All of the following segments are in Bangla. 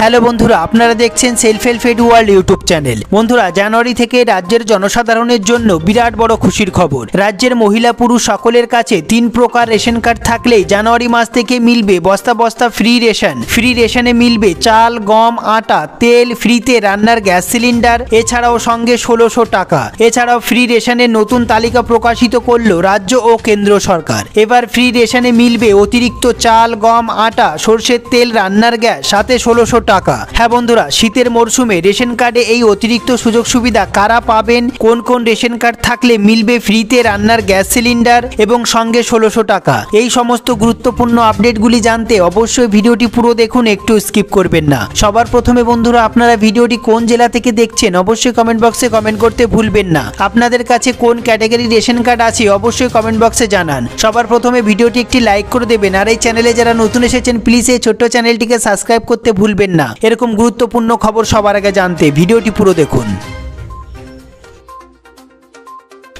হ্যালো বন্ধুরা, আপনারা দেখছেন self help aid world YouTube channel বন্ধুরা, জানুয়ারি থেকে রাজ্যের জনসাধারণের জন্য বিরাট বড় খুশির খবর। রাজ্যের মহিলা পুরুষ সকলের কাছে তিন প্রকার রেশন কার্ড থাকলেই জানুয়ারি মাস থেকে মিলবে বস্তা বস্তা ফ্রি রেশন। ফ্রি রেশনে মিলবে চাল, গম, আটা, তেল, ফ্রিতে রান্নার গ্যাস সিলিন্ডার, এছাড়াও সঙ্গে ষোলোশো টাকা। এছাড়াও ফ্রি রেশনের নতুন তালিকা প্রকাশিত করল রাজ্য ও কেন্দ্র সরকার। এবার ফ্রি রেশনে মিলবে অতিরিক্ত চাল, গম, আটা, সর্ষের তেল, রান্নার গ্যাস, সাথে ষোলোশো টাকা। হ্যাঁ বন্ধুরা, শীতের মরশুমে রেশন কার্ডে এই অতিরিক্ত সুযোগ সুবিধা কারা পাবেন? কোন কোন রেশন কার্ড থাকলে মিলবে ফ্রিতে রান্নার গ্যাস সিলিন্ডার এবং সঙ্গে ষোলোশো টাকা? এই সমস্ত গুরুত্বপূর্ণ আপডেটগুলি জানতে অবশ্যই ভিডিওটি পুরো দেখুন, একটু স্কিপ করবেন না। সবার প্রথমে বন্ধুরা, আপনারা ভিডিওটি কোন জেলা থেকে দেখছেন অবশ্যই কমেন্ট বক্সে কমেন্ট করতে ভুলবেন না। আপনাদের কাছে কোন ক্যাটাগরি রেশন কার্ড আছে অবশ্যই কমেন্ট বক্সে জানান। সবার প্রথমে ভিডিওটি একটি লাইক করে দেবেন, আর এই চ্যানেলে যারা নতুন এসেছেন, প্লিজ এই ছোট্ট চ্যানেলটিকে সাবস্ক্রাইব করতে ভুলবেন না। এরকম গুরুত্বপূর্ণ খবর সবার আগে জানতে ভিডিওটি পুরো দেখুন।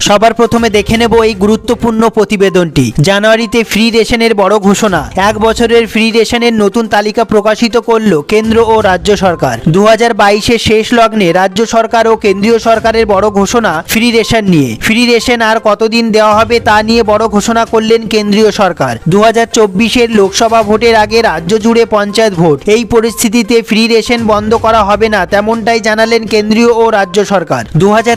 সবার প্রথমে দেখে নেব এই গুরুত্বপূর্ণ প্রতিবেদনটি। জানুয়ারিতে ফ্রি রেশনের বড় ঘোষণা। এক বছরের ফ্রি রেশনের নতুন তালিকা প্রকাশিত করল কেন্দ্র ও রাজ্য সরকার। দু হাজার শেষ লগ্নে রাজ্য সরকার ও কেন্দ্রীয় সরকারের বড় ঘোষণা ফ্রি রেশন নিয়ে। ফ্রি রেশন আর কতদিন দেওয়া হবে তা নিয়ে বড় ঘোষণা করলেন কেন্দ্রীয় সরকার। দু হাজার লোকসভা ভোটের আগে রাজ্য জুড়ে পঞ্চায়েত ভোট। এই পরিস্থিতিতে ফ্রি রেশন বন্ধ করা হবে না, তেমনটাই জানালেন কেন্দ্রীয় ও রাজ্য সরকার। দু হাজার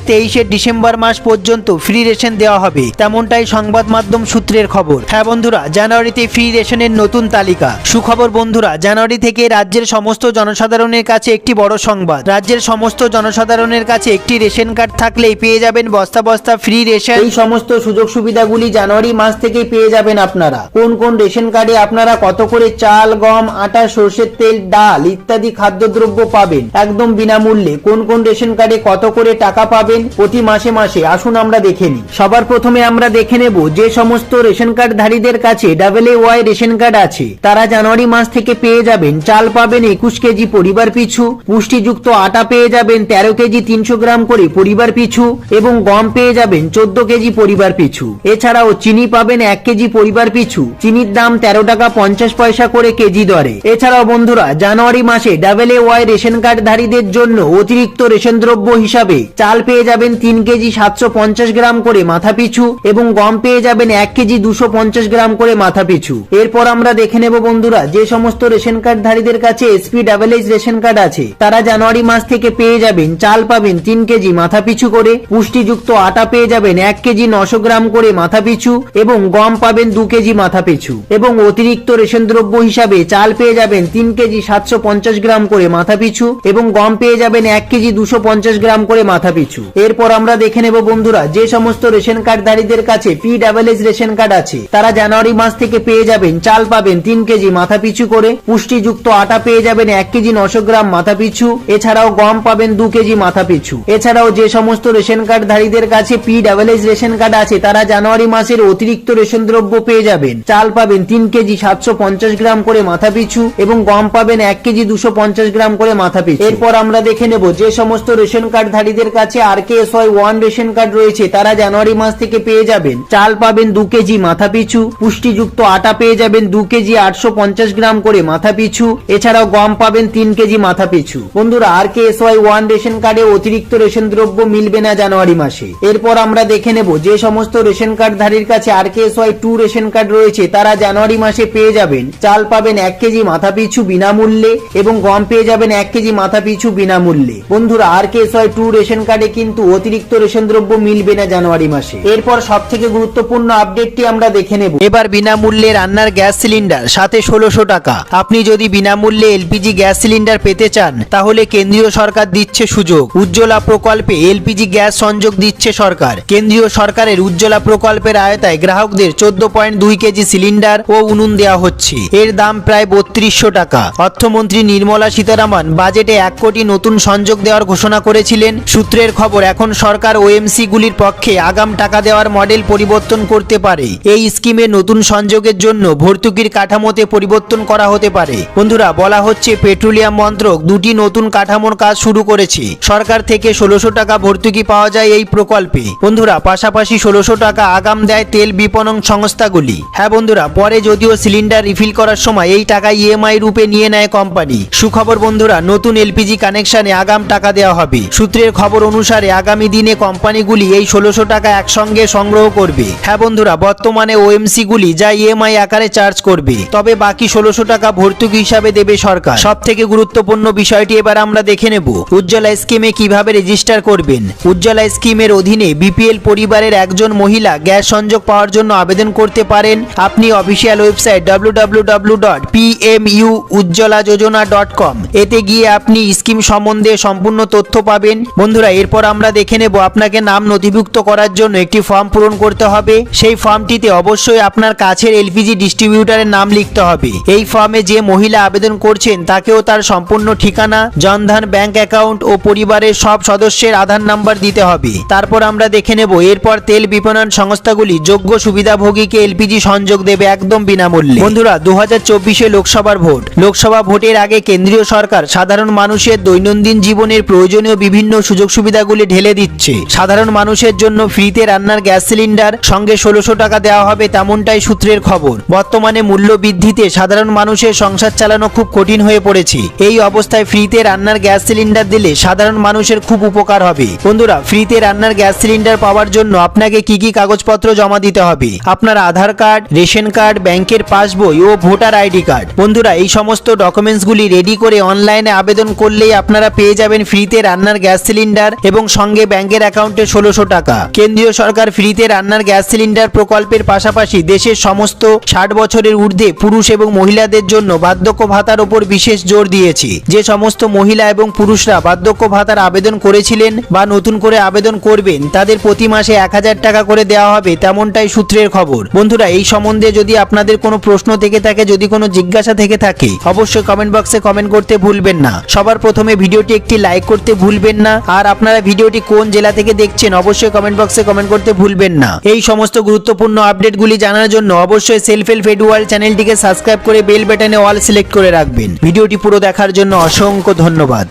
ডিসেম্বর মাস পর্যন্ত ফ্রি রেশন দেওয়া হবে। তেমনটাই সংবাদ মাধ্যম সূত্রের খবর। হ্যাঁ বন্ধুরা, জানুয়ারিতে ফ্রি রেশনের নতুন তালিকা। সুখবর বন্ধুরা, জানুয়ারি থেকে রাজ্যের সমস্ত জনসাধারণের কাছে একটি বড় সংবাদ। রাজ্যের সমস্ত জনসাধারণের কাছে একটি রেশন কার্ড থাকলেই পেয়ে যাবেন বস্তা বস্তা ফ্রি রেশন এই সমস্ত সুযোগ সুবিধাগুলি জানুয়ারি মাস থেকেই পেয়ে যাবেন আপনারা। কোন কোন রেশন কার্ডে আপনারা কত করে চাল, গম, আটা, সর্ষের তেল, ডাল ইত্যাদি খাদ্যদ্রব্য পাবেন? একদম বিনামূল্যে কোন কোন রেশন কার্ডে কত করে টাকা পাবেন? প্রতি মাসে মাসে। আসুন আমরা দেখে নিই সবার প্রথমে আমরা দেখে নেব যে সমস্ত রেশন কার্ড ধারীদের কাছে double A Y ration card আছে। তারা জানুয়ারি মাস থেকে পেয়ে যাবেন চাল পাবেন একুশ কেজি পরিবার পিছু, পুষ্টিযুক্ত আটা পেয়ে যাবেন তেরো কেজি তিনশো গ্রাম করে পরিবার পিছু এবং গম পেয়ে যাবেন চোদ্দ কেজি পরিবার পিছু। এছাড়াও চিনি পাবেন এক কেজি পরিবার পিছু, চিনির দাম তেরো টাকা পঞ্চাশ পয়সা করে কেজি দরে। এছাড়াও বন্ধুরা, জানুয়ারি মাসে double A Y ration card ধারীদের জন্য অতিরিক্ত রেশন দ্রব্য হিসাবে চাল পেয়ে যাবেন তিন কেজি সাতশো পঞ্চাশ গ্রাম করে মাথা পিছু এবং গম পেয়ে যাবেন এক কেজি দুশো পঞ্চাশ গ্রাম করে মাথা পিছু এরপর আমরা দেখে নেব বন্ধুরা, যে সমস্ত রেশন কার্ড ধারীদের কাছে SP double H ration card আছে, তারা জানুয়ারি মাস থেকে পেয়ে যাবেন চাল পাবেন তিন কেজি মাথা পিছু করে, পুষ্টিযুক্ত আটা পেয়ে যাবেন এক কেজি নশো গ্রাম করে মাথা পিছু এবং গম পাবেন দু কেজি মাথা পিছু এবং অতিরিক্ত রেশন দ্রব্য হিসাবে চাল পেয়ে যাবেন তিন কেজি সাতশো পঞ্চাশ গ্রাম করে মাথা পিছু এবং গম পেয়ে যাবেন এক কেজি দুশো পঞ্চাশ গ্রাম করে মাথা পিছু এরপর আমরা দেখে নেব বন্ধুরা, যে সমস্ত রেশন কার্ডধারীদের কাছে P double S ration card আছে, তারা জানুয়ারি মাস থেকে পেয়ে যাবেন চাল পাবেন তিন কেজি মাথা পিছু করে, পুষ্টিযুক্ত আটা পেয়ে যাবেন এক কেজি নশো গ্রাম মাথা পিছু, এছাড়াও গম পাবেন দু কেজি মাথা পিছু। এছাড়াও যে সমস্ত রেশন কার্ডধারীদের কাছে P double S ration card আছে, তারা জানুয়ারি মাসের অতিরিক্ত রেশন দ্রব্য পেয়ে যাবেন। চাল পাবেন তিন কেজি সাতশো পঞ্চাশ গ্রাম করে মাথা পিছু এবং গম পাবেন এক কেজি দুশো পঞ্চাশ গ্রাম করে মাথা পিছু। এরপর আমরা দেখে নেব যে সমস্ত রেশন কার্ডধারীদের কাছে R K S one ration card রয়েছে তারা জানুয়ারি মাস থেকে পেয়ে যাবেন। চাল পাবেন দু কেজি মাথা পিছু। পুষ্টিযুক্ত আটা পেয়ে যাবেন দু কেজি আটশো পঞ্চাশ গ্রাম করে মাথা পিছু। এছাড়াও গম পাবেন তিন কেজি মাথা পিছু। বন্ধুরা, R K S Y one ration কার্ডে অতিরিক্ত রেশন দ্রব্য মিলবে না জানুয়ারি মাসে। এরপর আমরা দেখে নেব যে সমস্ত রেশন কার্ড ধারীর কাছে R K S Y two ration card রয়েছে, তারা জানুয়ারি মাসে পেয়ে যাবেন। চাল পাবেন এক কেজি মাথা পিছু বিনামূল্যে এবং গম পেয়ে যাবেন এক কেজি মাথা পিছু বিনামূল্যে। বন্ধুরা, R K S Y two ration কার্ডে কিন্তু অতিরিক্ত রেশন দ্রব্য মিলবে না জানুয়ারি মাসে। এরপর সব থেকে গুরুত্বপূর্ণ আপডেটটি আমরা দেখে নেব। এবার বিনামূল্যে রান্নার গ্যাস সিলিন্ডার, সাথে ষোলোশো টাকা। আপনি যদি বিনামূল্যে এলপিজি গ্যাস সিলিন্ডার পেতে চান, তাহলে কেন্দ্রীয় সরকার দিচ্ছে সুযোগ। উজ্জ্বলা প্রকল্পে এলপিজি গ্যাস সংযোগ দিচ্ছে সরকার। কেন্দ্রীয় সরকারের উজ্জ্বলা প্রকল্পের আয়তায় গ্রাহকদের চোদ্দ পয়েন্ট দুই কেজি সিলিন্ডার ও উনুন দেওয়া হচ্ছে। এর দাম প্রায় বত্রিশশো টাকা। অর্থমন্ত্রী নির্মলা সীতারামন বাজেটে এক কোটি নতুন সংযোগ দেওয়ার ঘোষণা করেছিলেন। সূত্রের খবর, এখন সরকার ওএমসি গুলির পক্ষে আগাম টাকা দেওয়ার মডেল পরিবর্তন করতে পারে। এই স্কিমে নতুন সংযোগের জন্য ভর্তুকির কাঠামোতে পরিবর্তন করা হতে পারে। বন্ধুরা, বলা হচ্ছে পেট্রোলিয়াম মন্ত্রক দুটি নতুন কাঠামোর কাজ শুরু করেছে। সরকার থেকে ষোলোশো টাকা ভর্তুকি পাওয়া যায় এই প্রকল্পে। বন্ধুরা, পাশাপাশি ষোলোশো টাকা আগাম দেয় তেল বিপণন সংস্থাগুলি। হ্যাঁ বন্ধুরা, পরে যদিও সিলিন্ডার রিফিল করার সময় এই টাকা ইএমআই রূপে নিয়ে নেয় কোম্পানি। সুখবর বন্ধুরা, নতুন এলপিজি কানেকশনে আগাম টাকা দেওয়া হবে। সূত্রের খবর অনুসারে আগামী দিনে কোম্পানিগুলি এই ষোলোশো টাকা একসঙ্গে সংগ্রহ করবে। হ্যাঁ বন্ধুরা, বর্তমানে ওএমসি গুলি যা ইএমআই আকারে চার্জ করবে। তবে বাকি ষোলোশো টাকা ভর্তুকি হিসাবে দেবে সরকার। সব থেকে গুরুত্বপূর্ণ বিষয়টি এবার আমরা দেখে নেব। উজ্জ্বলা স্কিমে কীভাবে রেজিস্টার করবেন? উজ্জ্বলা স্কিমের অধীনে বিপিএল পরিবারের একজন মহিলা গ্যাস সংযোগ পাওয়ার জন্য আবেদন করতে পারেন। আপনি অফিসিয়াল ওয়েবসাইট www.pmu.ujjwala.jojona.com এতে গিয়ে আপনি স্কিম সম্বন্ধে সম্পূর্ণ তথ্য পাবেন। বন্ধুরা, এরপর আমরা দেখে নেব আপনাকে নাম, নথিভুক্ত করার জন্য একটি ফর্ম পূরণ করতে হবে। সেই ফর্মটিতে অবশ্যই আপনার কাছের এলপিজি ডিস্ট্রিবিউটারের নাম লিখতে হবে। এই ফর্মে যে মহিলা আবেদন করছেন, তাকেও তার সম্পূর্ণ ঠিকানা, জনধন, ব্যাংক অ্যাকাউন্ট ও পরিবারের সব সদস্যের আধার নাম্বার দিতে হবে। তারপর আমরা দেখে নেব, এরপর তেল বিপণন সংস্থাগুলি যোগ্য সুবিধাভোগীকে এলপিজি সংযোগ দেবে একদম বিনামূল্যে। বন্ধুরা দু হাজার লোকসভার ভোট। লোকসভা ভোটের আগে কেন্দ্রীয় সরকার সাধারণ মানুষের দৈনন্দিন জীবনের প্রয়োজনীয় বিভিন্ন সুযোগ সুবিধাগুলি ঢেলে দিচ্ছে। সাধারণ মানুষের জন্য ফ্রিতে রান্নার গ্যাস সিলিন্ডার, সঙ্গে ষোলোশো টাকা দেওয়া হবে তেমনটাই সূত্রের খবর। বর্তমানে মূল্য বৃদ্ধিতে সাধারণ মানুষের সংসার চালানো খুব কঠিন হয়ে পড়েছে। এই অবস্থায় ফ্রিতে রান্নার গ্যাস সিলিন্ডার দিলে সাধারণ মানুষের খুব উপকার হবে। বন্ধুরা, ফ্রিতে রান্নার গ্যাস সিলিন্ডার পাওয়ার জন্য আপনাকে কি কি কাগজপত্র জমা দিতে হবে? আপনার আধার কার্ড, রেশন কার্ড, ব্যাংকের পাসবই ও ভোটার আইডি কার্ড। বন্ধুরা, এই সমস্ত ডকুমেন্টসগুলি রেডি করে অনলাইনে আবেদন করলেই আপনারা পেয়ে যাবেন ফ্রিতে রান্নার গ্যাস সিলিন্ডার এবং সঙ্গে ব্যাংকের অ্যাকাউন্টে ষোলোশো টাকা। কেন্দ্রীয় সরকার ফ্রিতে রান্নার গ্যাস সিলিন্ডার প্রকল্পের পাশাপাশি দেশের সমস্ত ষাট বছরের ঊর্ধ্বে পুরুষ এবং মহিলাদের জন্য বার্ধক্য ভাতার ওপর বিশেষ জোর দিয়েছে। যে সমস্ত মহিলা এবং পুরুষরা বার্ধক্য ভাতার আবেদন করেছিলেন বা নতুন করে আবেদন করবেন, তাদের প্রতি মাসে এক হাজার টাকা করে দেওয়া হবে তেমনটাই সূত্রের খবর। বন্ধুরা, এই সম্বন্ধে যদি আপনাদের কোনো প্রশ্ন থেকে থাকে, যদি কোনো জিজ্ঞাসা থেকে থাকে, অবশ্যই কমেন্ট বক্সে কমেন্ট করতে ভুলবেন না। সবার প্রথমে ভিডিওটি একটি লাইক করতে ভুলবেন না। আর আপনারা ভিডিওটি কোন জেলা থেকে দেখছেন, অবশ্যই কমেন্ট বক্সে কমেন্ট করতে ভুলবেন না। এই সমস্ত গুরুত্বপূর্ণ আপডেটগুলি জানার জন্য অবশ্যই সেলফ হেল্প এডুয়াল চ্যানেলটিকে সাবস্ক্রাইব করে বেল বাটনে অল সিলেক্ট করে রাখবেন। ভিডিওটি পুরো দেখার জন্য অসংখ্য ধন্যবাদ।